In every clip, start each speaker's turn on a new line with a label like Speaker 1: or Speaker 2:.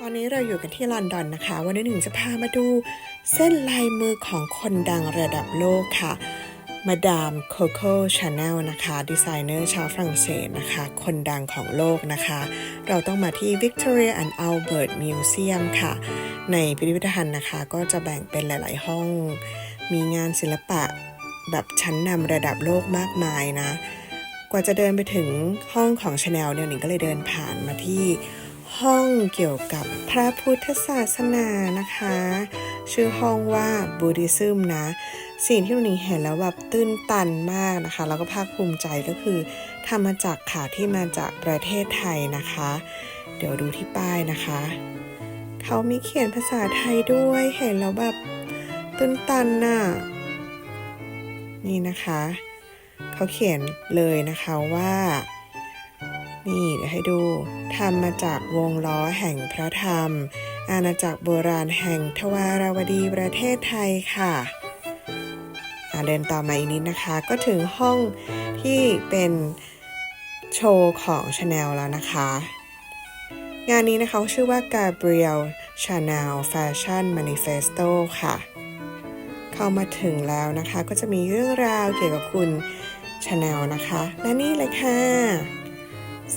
Speaker 1: ตอนนี้เราอยู่กันที่ลอนดอนนะคะ วันนี้หนึ่งจะพามาดูเส้นลายมือของคนดังระดับโลกค่ะ มาดามโคโค่ชาแนลนะคะ ดีไซเนอร์ชาวฝรั่งเศสนะคะ คนดังของโลกนะคะ เราต้องมาที่ Victoria and Albert Museum ค่ะ ในพิพิธภัณฑ์นะคะ ก็จะแบ่งเป็นหลาย ๆ ห้อง มีงานศิลปะแบบชั้นนำระดับโลกมากมายนะ กว่าจะเดินไปถึงห้องของชาแนลเนี่ยหนิงก็เลยเดินผ่านมาที่ ห้องเกี่ยวกับพระพุทธศาสนานะคะ ชื่อห้องว่าบูดิซึมนะ สิ่งที่หนิงเห็นแล้วแบบตื้นตันมากนะคะ แล้วก็ภาคภูมิใจก็คือทำมาจากข่าวที่มาจากประเทศไทยนะคะ เดี๋ยวดูที่ป้ายนะคะ เขามีเขียนภาษาไทยด้วยเห็นแล้วแบบตื้นตันน่ะนี่นะคะ เขาเขียนเลยนะคะว่า นี่เดี๋ยวให้ดูทำมาจากวงล้อแห่งพระธรรม อาณาจักรโบราณแห่งทวารวดีประเทศไทยค่ะเดินต่อมาอีกนิดนะคะ ก็ถึงห้องที่เป็นโชว์ของ Chanel แล้วนะคะ งานนี้นะคะชื่อว่า Gabriel Chanel Fashion Manifesto ค่ะ เข้ามาถึงแล้วนะคะ ก็จะมีเรื่องราวเกี่ยวกับคุณชาแนลนะคะ และนี่เลยค่ะ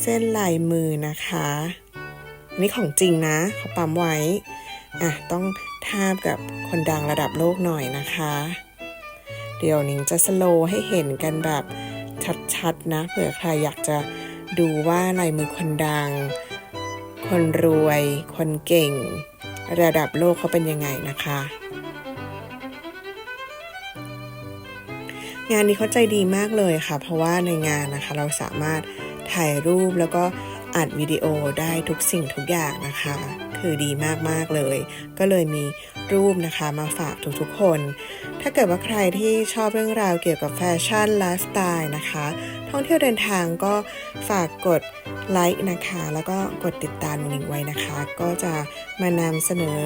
Speaker 1: เส้นลายมือนะคะอันนี้ของจริงนะเขาปั๊มไว้อะต้องทาบกับคนดังระดับโลกหน่อยนะคะ เดี๋ยวนิ้งจะสโลว์ให้เห็นกันแบบชัดๆนะเผื่อใครอยากจะดูว่าลายมือคนดัง คนรวย คนเก่ง ระดับโลกเขาเป็นยังไงนะคะ งานนี้เขาใจดีมากเลยค่ะ เพราะว่าในงานนะคะเราสามารถ ถ่ายรูปแล้วก็อัดวิดีโอได้ทุกสิ่งทุกอย่างนะคะ คือดีมากๆเลย ก็เลยมีรูปนะคะมาฝากทุกๆคน ถ้าเกิดว่าใครที่ชอบเรื่องราวเกี่ยวกับแฟชั่นไลฟ์สไตล์นะคะ ท่องเที่ยวเดินทางก็ฝากกดไลค์นะคะ แล้วก็กดติดตามนิงไว้นะคะ ก็จะมานำเสนอ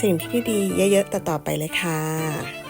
Speaker 1: สิ่งที่ดีๆเยอะๆต่อๆไปเลยค่ะ